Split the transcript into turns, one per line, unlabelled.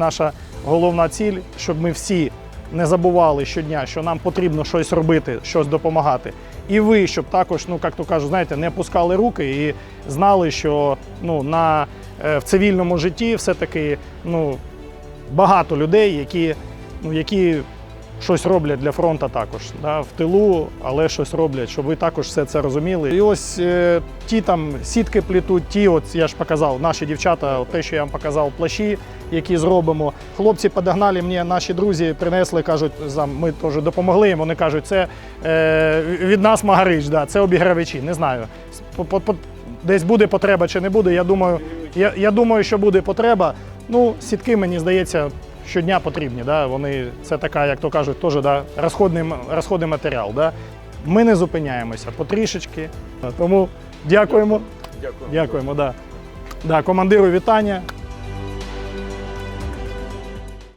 Наша головна ціль, щоб ми всі не забували щодня, що нам потрібно щось робити, щось допомагати. І ви, щоб також, ну як то кажуть, знаєте, не пускали руки і знали, що ну, на, е, в цивільному житті все-таки ну, багато людей, які, ну, які щось роблять для фронту також. Да, в тилу, але щось роблять, щоб ви також все це розуміли. І ось е, ті там сітки плетуть, ті, от я ж показав, наші дівчата, от те, що я вам показав, плащі, які зробимо. Хлопці подогнали мені, наші друзі принесли, кажуть, ми теж допомогли їм. Вони кажуть, це е, від нас Магарич, да, це обігравачі. Не знаю. Десь буде потреба чи не буде. Я думаю, я, я думаю, що буде потреба. Ну, сітки, мені здається, щодня потрібні. Да? Вони, це така, як то кажуть, теж да, розходний, розходний матеріал. Да? Ми не зупиняємося потрішечки. Тому дякуємо.
Дякуємо.
Дякуємо, да. Да, командиру вітання.